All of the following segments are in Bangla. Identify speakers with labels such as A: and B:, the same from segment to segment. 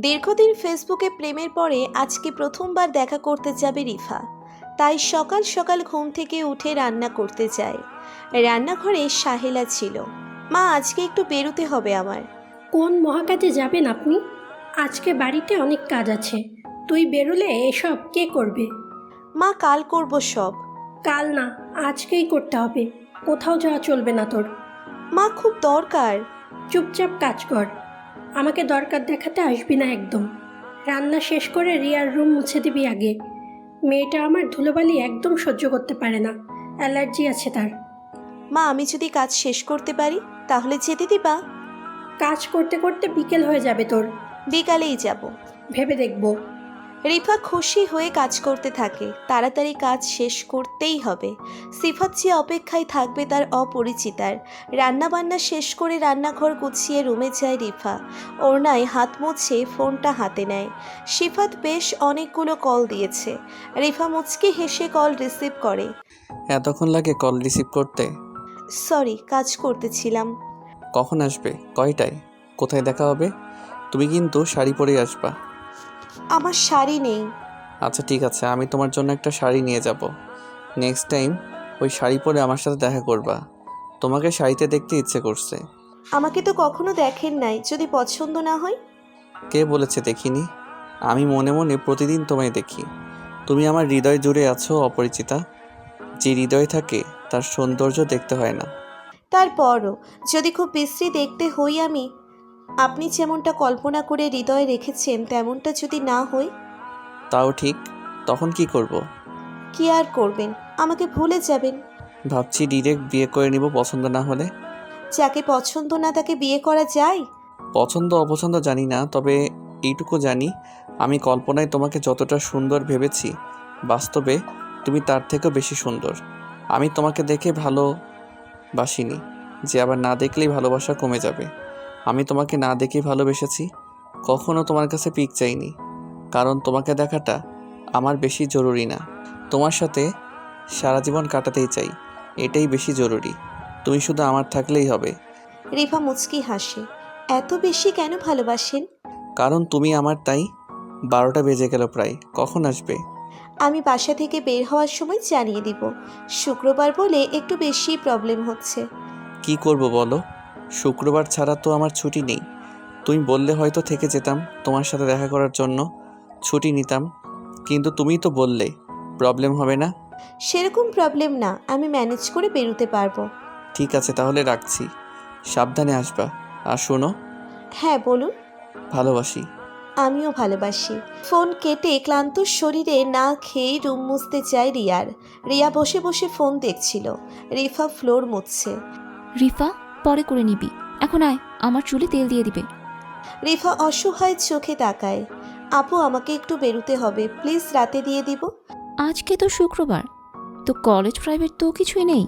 A: দীর্ঘদিন ফেসবুকে প্রেমের পরে আজকে প্রথমবার দেখা করতে যাবে রিফা। তাই সকাল সকাল ঘুম থেকে উঠে রান্না করতে যায়। রান্নাঘরে সাহেলা ছিল। মা আজকে একটু বেরোতে হবে আমার।
B: কোন মহাকাজে যাবেন আপনি? আজকে বাড়িতে অনেক কাজ আছে। তুই বেরোলে এসব কে করবে?
A: মা কাল করব সব।
B: কাল না আজকেই করতে হবে। কোথাও যাওয়া চলবে না তোর।
A: মা খুব দরকার।
B: চুপচাপ কাজ কর। আমাকে দরকার দেখাতে আসবি না একদম। রান্না শেষ করে রিয়ার রুম মুছে দিবি আগে। মেয়েটা আমার ধুলোবালি একদম সহ্য করতে পারে না। অ্যালার্জি আছে তার।
A: মা আমি যদি কাজ শেষ করতে পারি তাহলে যেতে দিবা
B: কাজ করতে করতে বিকেল হয়ে যাবে তোর।
A: বিকালেই যাব।
B: ভেবে দেখব।
A: রিফা খুশি হয়ে কাজ করতে থাকে। তাড়াতাড়ি কাজ শেষ করতেই হবে। সিফাত যে অপেক্ষায় থাকবে তার অপরিচিতার। রান্নাবান্না শেষ করে রান্নাঘর গুছিয়ে রুমে যায় রিফা। ওড়নায় হাত মুছে ফোনটা হাতে নেয়। সিফাত বেশ অনেকগুলো কল দিয়েছে। রিফা মুচকি হেসে কল রিসিভ করে।
C: এতক্ষণ লাগে কল রিসিভ করতে?
A: সরি কাজ করতেছিলাম।
C: কখন আসবে? কয়টায়? কোথায় দেখা হবে? তুমি কিন্তু শাড়ি পরে আসবা।
A: আমার শাড়ি নেই।
C: আচ্ছা ঠিক আছে আমি তোমার জন্য একটা শাড়ি নিয়ে যাব। নেক্সট টাইম ওই শাড়ি পরে আমার সাথে দেখা করবা। তোমাকে শাড়িতে দেখতে ইচ্ছে করছে।
A: আমাকে তো কখনো দেখেন নাই যদি পছন্দ না হয়?
C: কে বলেছে দেখিনি? আমি মনে মনে প্রতিদিন তোমায় দেখি। তুমি আমার হৃদয় জুড়ে আছো অপরিচিতা। যে হৃদয় থাকে তার সৌন্দর্য দেখতে হয় না।
A: তারপরও যদি খুব বিশ্রী দেখতে হই আমি আপনি যেমনটা কল্পনা করে হৃদয়ে রেখেছেন তেমনটা যদি না হই
C: তাও ঠিক। তখন কি করব।
A: কি আর করবেন? আমাকে ভুলে যাবেন।
C: ভাবছি ডিরেক্ট বিয়ে করে নিব পছন্দ না হলে।
A: যাকে পছন্দ না তাকে বিয়ে করা যায়?
C: পছন্দ অপছন্দ জানি না তবে এইটুকু জানি আমি কল্পনায় তোমাকে যতটা সুন্দর ভেবেছি বাস্তবে তুমি তার থেকেও বেশি সুন্দর। আমি তোমাকে দেখে ভালো বাসিনি যে আবার না দেখলেই ভালোবাসা কমে যাবে। আমি তোমাকে না দেখেই ভালোবেসেছি কখনো তোমার কাছে পিক চাইনি। কারণ তোমাকে দেখাটা আমার বেশি জরুরি না। তোমার সাথে সারা জীবন কাটাতেই চাই এটাই বেশি জরুরি। তুমি শুধু আমার থাকলেই হবে।
A: রিফা মুচকি হাসে। এত বেশি কেন ভালোবাসেন?
C: কারণ তুমি আমার তাই বারোটা বেজে গেল প্রায় কখন আসবে?
A: আমি বাসা থেকে বের হওয়ার সময় জানিয়ে দিব। শুক্রবার বলে একটু বেশি প্রবলেম হচ্ছে।
C: কি করব বলো? শুক্রবার ছাড়া তো আমার ছুটি নেই। তুমি বললে হয়তো থেকে যেতাম তোমার সাথে দেখা করার জন্য। ছুটি নিতাম কিন্তু তুমিই তো বললে প্রবলেম হবে না।
A: সেরকম প্রবলেম না আমি ম্যানেজ করে বেরোতে পারব।
C: ঠিক আছে তাহলে রাখছি। সাবধানে আসবা। আর শোনো।
A: হ্যাঁ বলুন।
C: ভালোবাসি।
A: আমিও ভালোবাসি। ফোন কেটে ক্লান্ত শরীরে না খেয়ে রুম মুছতে চায় রিয়ার। রিয়া বসে বসে ফোন দেখছিল। রিফা ফ্লোর মুছছে।
D: রিফা? পরে করে নিবি। এখন আয় আমার চুলে তেল দিয়ে দিবে।
A: রিফা অসহায় চোখে তাকায়। আপু আমাকে একটু বেরোতে হবে। প্লিজ রাতে দিয়ে দিব।
D: আজকে তো শুক্রবার। তো কলেজ প্রাইভেট তো কিছুই নেই।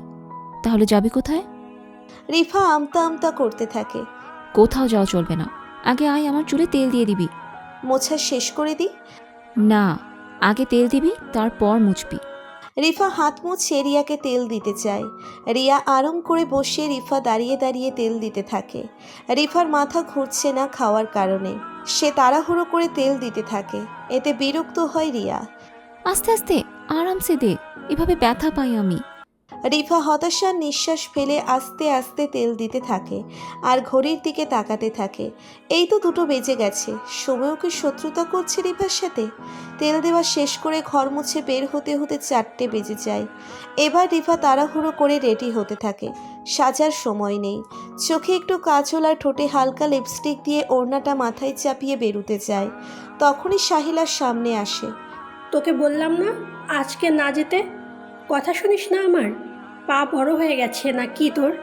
D: তাহলে যাবি কোথায়?
A: রিফা আমতা আমতা করতে থাকে।
D: কোথাও যাওয়া চলবে না। আগে আয় আমার চুলে তেল দিয়ে দিবি।
A: মোছা শেষ করে দিই
D: না আগে তেল দিবি তারপর মুছবি।
A: রিফা হাত মুছে রিয়াকে তেল দিতে চায়। রিয়া আরাম করে বসে রিফা দাঁড়িয়ে দাঁড়িয়ে তেল দিতে থাকে। রিফার মাথা ঘুরছে না খাওয়ার কারণে। সে তাড়াহুড়ো করে তেল দিতে থাকে। এতে বিরক্ত হয় রিয়া।
D: আস্তে আস্তে, আরামসে দে। এভাবে ব্যথা পাই আমি।
A: রিফা হতাশার নিঃশ্বাস ফেলে আস্তে আস্তে তেল দিতে থাকে আর ঘড়ির দিকে তাকাতে থাকে। এই তো দুটো বেজে গেছে। সময়ও কি শত্রুতা করছে রিফার সাথে? তেল দেওয়া শেষ করে ঘর মুছে বের হতে হতে চারটে বেজে যায়। এবার রিফা তাড়াহুড়ো করে রেডি হতে থাকে। সাজার সময় নেই। চোখে একটু কাজল আর ঠোঁটে হালকা লিপস্টিক দিয়ে ওড়নাটা মাথায় চাপিয়ে বেরুতে যায়। তখনই সাহিলার সামনে আসে।
B: তোকে বললাম না, আজকে না যেতে? কথা শুনিস না আমার? পা বড় হয়ে গেছে না কি তোর?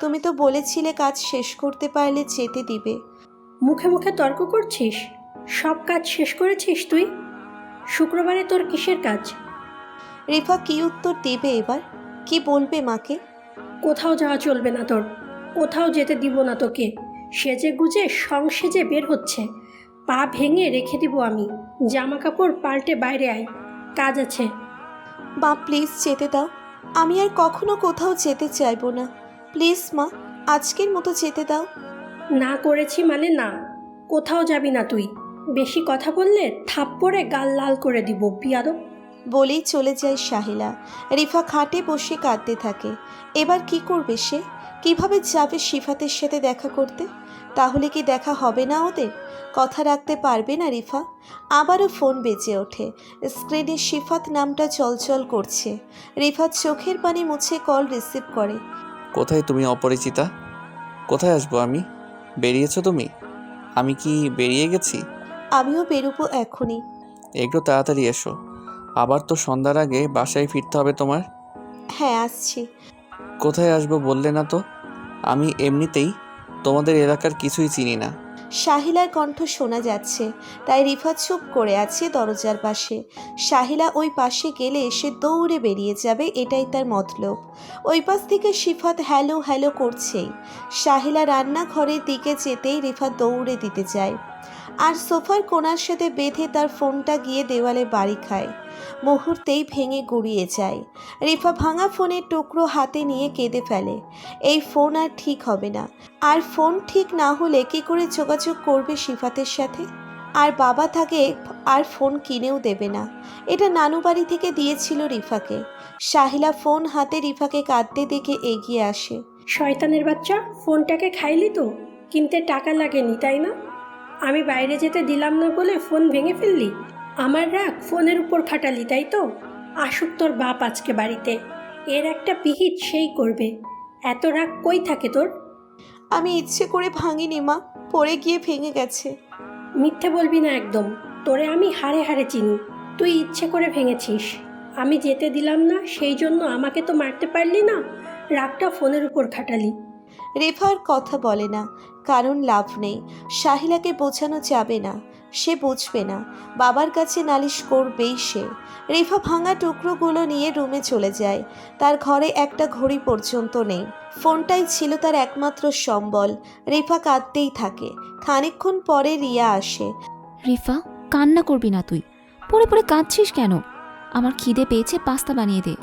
A: তুমি তো বলেছিলে কাজ শেষ করতে পারলে যেতে দিবে।
B: মুখে মুখে তর্ক করছিস? সব কাজ শেষ করেছিস তুই? শুক্রবারে তোর কিসের কাজ?
A: রিফা কি উত্তর দেবে এবার? কি বলবে মাকে?
B: কোথাও যাওয়া চলবে না তোর। কোথাও যেতে দিব না তোকে। সেজে গুজে সং সেজে বের হচ্ছে। পা ভেঙে রেখে দিব আমি। জামা কাপড় পাল্টে বাইরে আয়। কাজ আছে।
A: বা প্লিজ যেতে দাও। আমি আর কখনো কোথাও যেতে চাইব না। প্লিজ মা আজকের মতো যেতে দাও।
B: না করেছি মানে না। কোথাও যাবি না তুই। বেশি কথা বললে থাপ্পড়ে গাল লাল করে দিব বিয়াদব
A: বলেই চলে যায় শাহিলা। রিফা খাটে বসে কাঁদতে থাকে। এবার কি করবে সে? কীভাবে যাবে শিফাতের সাথে দেখা করতে? তাহলে কি দেখা হবে না ওদের? কথা রাখতে পারবে না রিফা। আবারও ফোন বেজে ওঠে। স্ক্রিনে শিফাত নামটা চলচল করছে। রিফাত চোখের পানি মুছে কল রিসিভ করে।
C: কোথায় তুমি অপরিচিতা? কোথায় আসব আমি? বেরিয়েছো তুমি? আমি কি বেরিয়ে গেছি?
A: আমিও বেরোবো এখনই।
C: একটু তাড়াতাড়ি এসো। আবার তো সন্ধ্যার আগে বাসায় ফিরতে হবে তোমার।
A: হ্যাঁ আসছি।
C: কোথায় আসব বললে না তো? আমি এমনিতেই তোমাদের এলাকার কিছুই চিনি না।
A: শাহিলার কণ্ঠ শোনা যাচ্ছে, তাই রিফা চুপ করে আছে দরজার পাশে। শাহিলা ওই পাশে গেলে সে দৌড়ে বেরিয়ে যাবে, এটাই তার মতলব। ওই পাশ থেকে সিফাত হ্যালো হ্যালো করছেই। শাহিলা রান্নাঘরের দিকে যেতেই রিফা দৌড়ে দিতে যায়। আর সোফার কোণার সাথে বেঁধে তার ফোনটা গিয়ে দেওয়ালে বাড়ি খায়। মুহূর্তেই ভেঙে গুড়িয়ে যায়। রিফা ভাঙা ফোনের টুকরো হাতে নিয়ে কেঁদে ফেলে। এই ফোন আর ঠিক হবে না। আর ফোন ঠিক না হলে কি করে যোগাযোগ করবে সিফাতের সাথে? আর বাবা তাকে আর ফোন কিনেও দেবে না। এটা নানু বাড়ি থেকে দিয়েছিল রিফাকে। শাহিলা ফোন হাতে রিফাকে কাঁদতে দেখে এগিয়ে আসে।
B: শয়তানের বাচ্চা, ফোনটাকে খাইলি তো? কিনতে টাকা লাগেনি, তাই না? আমি বাইরে যেতে দিলাম না বলে ফোন ভেঙে ফেললি? আমার রাগ ফোনের উপর খাটালি তাই তো? আসুক তোর বাপ আজকে বাড়িতে। এর একটা পিহিত সেই করবে। এত রাগ কই থাকে তোর?
A: আমি ইচ্ছে করে ভাঙিনি মা। পড়ে গিয়ে ভেঙে গেছে।
B: মিথ্যে বলবি না একদম। তোরে আমি হাড়ে হাড়ে চিনি। তুই ইচ্ছে করে ভেঙেছিস। আমি যেতে দিলাম না সেই জন্য আমাকে তো মারতে পারলি না? রাগটা ফোনের উপর খাটালি।
A: রেফার কথা বলে না কারণ লাভ নেই। শাহিলাকে বোঝানো যাবে না সে বুঝবে না। বাবার কাছে নালিশ করবেই সে। রেফা ভাঙা টুকরোগুলো নিয়ে রুমে চলে যায়। তার ঘরে একটা ঘড়ি পর্যন্ত নেই। ফোনটাই ছিল তার একমাত্র সম্বল। রেফা কাঁদতেই থাকে। খানিকক্ষণ পরে রিয়া আসে।
D: রিফা কান্না করবি না তুই। পড়ে পড়ে কাঁদছিস কেন? আমার খিদে পেয়েছে পাস্তা বানিয়ে দে।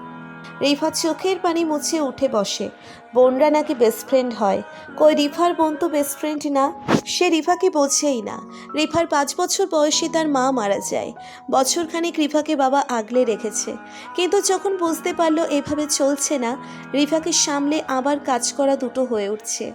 A: রেফা চোখের পানি মুছে উঠে বসে। বোনরা নাকি বেস্ট ফ্রেন্ড হয়। কই রিফার বোন তো বেস্ট ফ্রেন্ড না, সে রিফাকে বোঝেই না। রিফার পাঁচ বছর বয়সে তার মা মারা যায়। বছরখানেক রিফাকে বাবা আগলে রেখেছে। কিন্তু যখন বুঝতে পারল এভাবে চলছে না, রিফাকে সামলে আবার কাজ করা দুটো হয়ে উঠছে।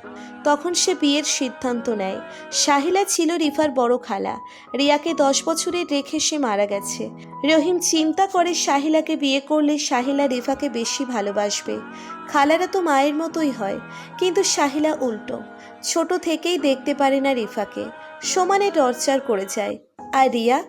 A: তখন সে বিয়ের সিদ্ধান্ত নেয়। শাহিলা ছিল রিফার বড় খালা। রিয়াকে দশ বছরের রেখে সে মারা গেছে। রহিম চিন্তা করে শাহিলাকে বিয়ে করলে শাহিলা রিফাকে বেশি ভালোবাসবে। খালারা তো মায়ের মতোই হয়। কিন্তু শাহিলা উল্টো। ছোট থেকেই দেখতে পারে না রিফাকে। সমানে টর্চার করে যায়। আর রিয়া,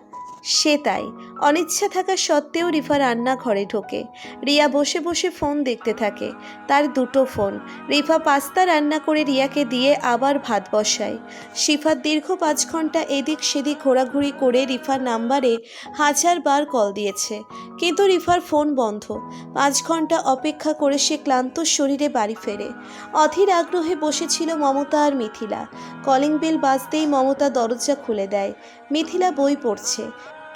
A: সে তাই। অনিচ্ছা থাকা সত্ত্বেও রিফা রান্না ঘরে ঢোকে। রিয়া বসে বসে ফোন দেখতে থাকে। তার দুটো ফোন। রিফা পাস্তা রান্না করে রিয়াকে দিয়ে আবার ভাত বসায়। শিফা দীর্ঘ পাঁচ ঘণ্টা এদিক সেদিক ঘোরাঘুরি করে রিফার নাম্বারে হাজার বার কল দিয়েছে। কিন্তু রিফার ফোন বন্ধ। পাঁচ ঘণ্টা অপেক্ষা করে সে ক্লান্ত শরীরে বাড়ি ফেরে। অধীর আগ্রহে বসেছিল মমতা আর মিথিলা। কলিং বেল বাজতেই মমতা দরজা খুলে দেয়। মিথিলা বই পড়ছে।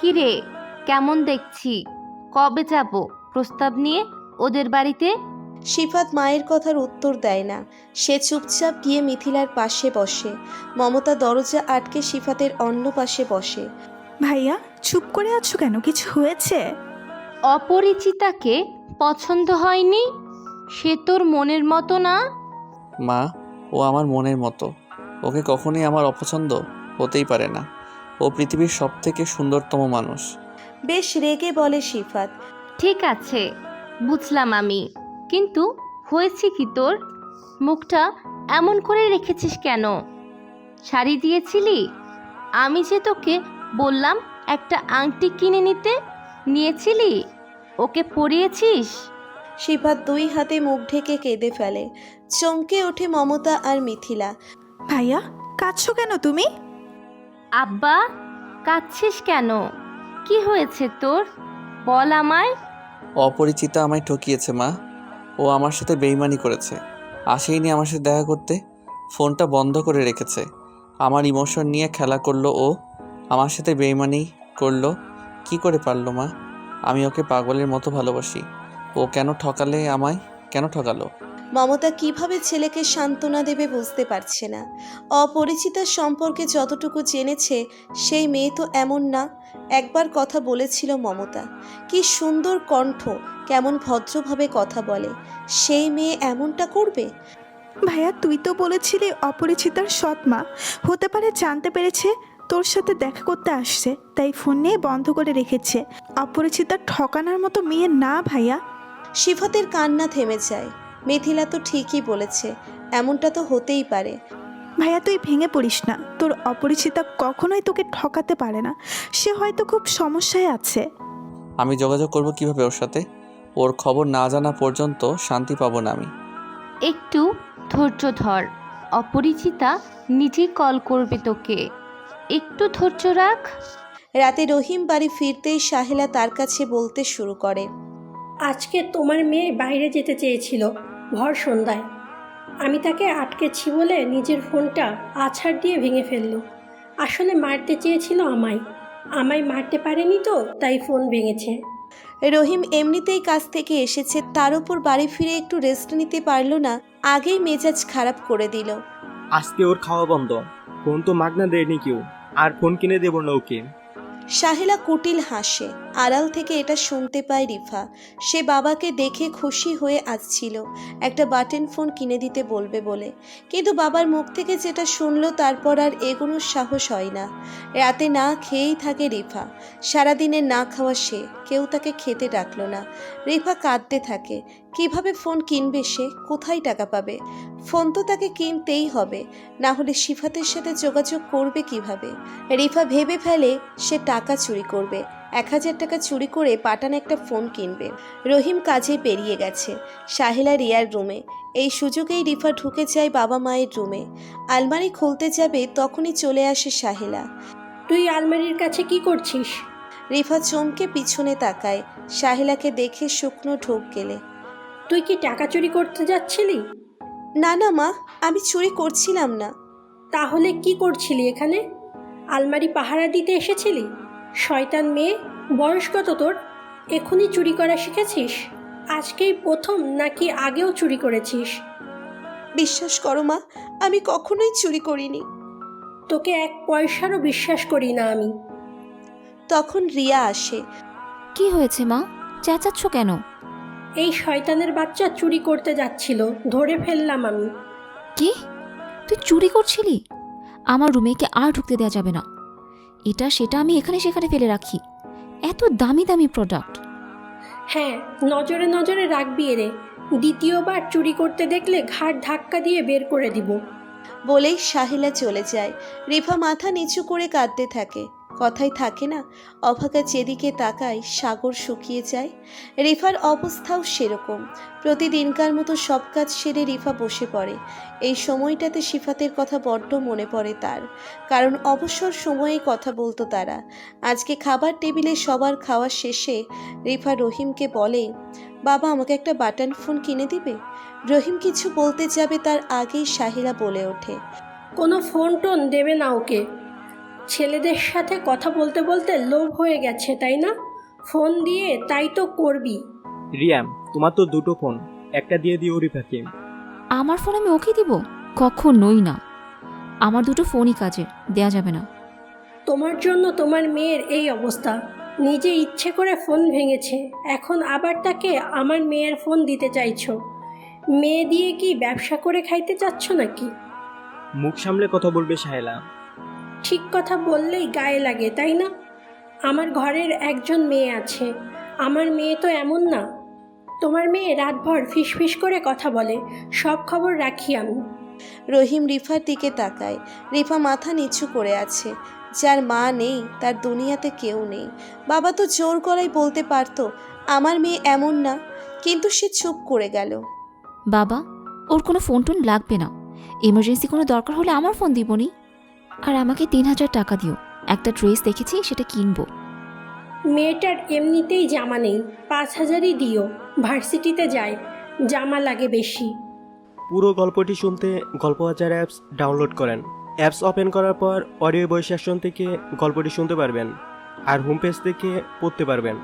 E: কি রে কেমন দেখছি? কবে যাব? প্রস্তাব নিয়ে ওদের বাড়িতে?
A: শিফাত মায়ের কথার উত্তর দেয় না। সে চুপচাপ গিয়ে মিথিলার পাশে বসে। মমতা দরজা আটকে শিফাতের অন্য পাশে বসে।
F: ভাইয়া চুপ করে আছো কেন? কিছু হয়েছে?
E: অপরিচিতাকে পছন্দ হয়নি? সে তোর মনের মতো না?
C: মা ও আমার মনের মতো। ওকে কখনোই আমার অপছন্দ হতেই পারে না। ও পৃথিবীর সব থেকে সুন্দরতম মানুষ।
A: বেশ রেগে বলে শিফাত
E: ঠিক আছে বুঝলাম আমি। কিন্তু হয়েছে কি তোর? মুখটা এমন করে রেখেছিস কেন? শাড়ি দিয়েছিলি? আমি যে তোকে বললাম একটা আংটি কিনে নিতে নিয়েছিলি? ওকে পরিয়েছিস?
A: শিফাত দুই হাতে মুখ ঢেকে কেঁদে ফেলে চমকে ওঠে মমতা আর মিথিলা।
F: ভাইয়া কাঁদছো কেন তুমি?
E: আব্বা কাঁদছিস কেন? কি হয়েছে তোর? বল আমায়।
C: অপরিচিতা আমায় ঠকিয়েছে, মা। ও আমার সাথে বেইমানি করেছে। আসেইনি আমার সাথে দেখা করতে। ফোনটা বন্ধ করে রেখেছে। আমার ইমোশন নিয়ে খেলা করল ও। আমার সাথে বেইমানি করল। কি করে পারল, মা? আমি ওকে পাগলের মতো ভালোবাসি। ও কেন ঠকালে আমায়? কেন ঠকালো?
A: মমতা কীভাবে ছেলেকে সান্ত্বনা দেবে বুঝতে পারছে না। অপরিচিতার সম্পর্কে যতটুকু জেনেছে সেই মেয়ে তো এমন না। একবার কথা বলেছিল মমতা। কি সুন্দর কণ্ঠ কেমন ভদ্রভাবে কথা বলে। সেই মেয়ে এমনটা করবে?
F: ভাইয়া তুই তো বলেছিলি অপরিচিতার সৎ মা। হতে পারে জানতে পেরেছে তোর সাথে দেখা করতে আসছে তাই ফোন নিয়ে বন্ধ করে রেখেছে। অপরিচিতার ঠকানোর মতো মেয়ে না ভাইয়া।
A: সিফাতের কান্না থেমে যায়। মিথিলা তো ঠিকই বলেছে এমনটা তো হতেই পারে।
F: ভাইয়া তুই ভেঙে পড়িস না। তোর অপরিচিতা কখনোই তোকে ঠকাতে পারে না। সে হয়তো খুব সমস্যায় আছে।
C: আমি যোগাযোগ করব কীভাবে ওর সাথে? ওর খবর না জানা পর্যন্ত শান্তি পাবো না আমি।
E: একটু ধৈর্য ধর। অপরিচিতা নিজেই কল করবে তোকে। একটু ধৈর্য রাখ।
A: রাতে রহিম বাড়ি ফিরতেই সাহেলা তার কাছে বলতে শুরু করে।
B: আজকে তোমার মেয়ে বাইরে যেতে চেয়েছিল। ভর সন্ধ্যায়। আমি তাকে আটকেছি বলে নিজের ফোনটা আছাড় দিয়ে ভেঙে ফেলল। আসলে মারতে চেয়েছিল আমায়। আমায় মারতে পারেনি তো তাই ফোন ভেঙেছে।
A: রহিম এমনিতেই কাজ থেকে এসেছে তার উপর বাড়ি ফিরে একটু রেস্ট নিতে পারল না আগেই মেজাজ খারাপ করে দিল।
G: আজকে ওর খাওয়া বন্ধ। ফোন তো মাগনা দেয়নি কেউ আর ফোন কিনে দেবো না ওকে।
A: সাহেলা কুটিল হাসে। আড়াল থেকে এটা শুনতে পায় রিফা। সে বাবাকে দেখে খুশি হয়ে আসছিল। একটা বাটন ফোন কিনে দিতে বলবে বলে। কিন্তু বাবার মুখ থেকে যেটা শুনলো তারপর আর এগোনোর সাহস হয় না। রাতে না খেয়েই থাকে রিফা। সারাদিনে না খাওয়া সে। কেউ তাকে খেতে ডাকলো না। রিফা কাঁদতে থাকে। কীভাবে ফোন কিনবে সে? কোথায় টাকা পাবে? ফোন তো তাকে কিনতেই হবে। না হলে সিফাতের সাথে যোগাযোগ করবে কীভাবে? রিফা ভেবে ফেলে সে টাকা চুরি করবে। এক হাজার টাকা চুরি করে পাটান একটা ফোন কিনবে। রহিম কাজে বেরিয়ে গেছে সাহেলা রিয়ার রুমে। এই সুযোগেই রিফা ঢুকে যায় বাবা মায়ের রুমে। আলমারি খুলতে যাবে তখনই চলে আসে সাহেলা
B: তুই আলমারির কাছে কি করছিস?
A: রিফা চমকে পিছনে তাকায় সাহেলাকে দেখে শুকনো ঢোক গেলে।
B: তুই কি টাকা চুরি করতে যাচ্ছিলি?
A: না না মা আমি চুরি করছিলাম না।
B: তাহলে কি করছিলি এখানে? আলমারি পাহারা দিতে এসেছিলি? শয়তান মেয়ে বয়স কত তোর। এখনই চুরি করা শিখেছিস? আজকেই প্রথম নাকি আগেও চুরি করেছিস?
A: বিশ্বাস করো মা আমি কখনোই চুরি করিনি।
B: তোকে এক পয়সারও বিশ্বাস করি না আমি।
A: তখন রিয়া আসে।
D: কি হয়েছে মা? চেঁচাচ্ছ কেন?
B: এই শয়তানের বাচ্চা চুরি করতে যাচ্ছিল ধরে ফেললাম আমি।
D: কি? তুই চুরি করছিলি? আমার রুমে কে আর ঢুকতে দেওয়া যাবে না। এটা সেটা আমি এখানে সেখানে ফেলে রাখি। এত দামি দামি প্রোডাক্ট
B: হ্যাঁ নজরে নজরে রাখবি এরে দ্বিতীয়বার চুরি করতে দেখলে ঘাট ধাক্কা দিয়ে বের করে দিব।
A: বলেই সাহিলা চলে যায়। রেফা মাথা নিচু করে কাঁদতে থাকে। কথাই থাকে না, অভাগা যেদিকে তাকায় সাগর শুকিয়ে যায়। রিফার অবস্থাও সেরকম। প্রতিদিনকার মতো সব কাজ সেরে রিফা বসে পড়ে। এই সময়টাতে সিফাতের কথা বড্ড মনে পড়ে তার। কারণ অবসর সময়েই কথা বলতো তারা। আজকে খাবার টেবিলে সবার খাওয়া শেষে রিফা রহিমকে বলে, বাবা, আমাকে একটা বাটন ফোন কিনে দিবে? রহিম কিছু বলতে যাবে তার আগেই সাহিলা বলে ওঠে,
B: কোনো ফোন টোন দেবে না ওকে। ছেলেদের সাথে কথা বলতে বলতে লোভ হয়ে গেছে তাই না? ফোন দিয়ে তাই তো করবি।
G: রিয়াম তোমার তো দুটো ফোন। একটা দিয়ে দিও রিফাকে।
D: আমার ফোন আমি ওকে দিব? কখনোই না। আমার দুটো ফোনই কাজে দেয়া যাবে না।
B: তোমার জন্য তোমার মেয়ের এই অবস্থা। নিজে ইচ্ছে করে ফোন ভেঙেছে এখন আবার তাকে আমার মেয়ের ফোন দিতে চাইছো। মেয়ে দিয়ে কি ব্যবসা করে খাইতে চাচ্ছ নাকি?
G: মুখ সামলে কথা বলবে সাহেলা
B: ঠিক কথা বললেই গায়ে লাগে তাই না? আমার ঘরের একজন মেয়ে আছে। আমার মেয়ে তো এমন না। তোমার মেয়ে রাতভর ফিসফিস করে কথা বলে। সব খবর রাখি আমি।
A: রহিম রিফার দিকে তাকায়। রিফা মাথা নিচু করে আছে। যার মা নেই তার দুনিয়াতে কেউ নেই। বাবা তো জোর করাই বলতে পারতো আমার মেয়ে এমন না। কিন্তু সে চুপ করে গেল।
D: বাবা ওর কোনো ফোন টোন লাগবে না। এমার্জেন্সি কোনো দরকার হলে আমার ফোন দিবনি। আর আমাকে তিন হাজার টাকা দিও। একটা ড্রেস দেখেছি সেটা কিনবো।
B: মেয়েটার এমনিতেই জামা নেই পাঁচ হাজারই দিও। ভার্সিটিতে যায় জামা লাগে বেশি।
G: পুরো গল্পটি শুনতে গল্পবাজার অ্যাপস ডাউনলোড করেন। অ্যাপস ওপেন করার পর অডিও বই সেকশন থেকে গল্পটি শুনতে পারবেন আর হোম পেজ থেকে পড়তে পারবেন।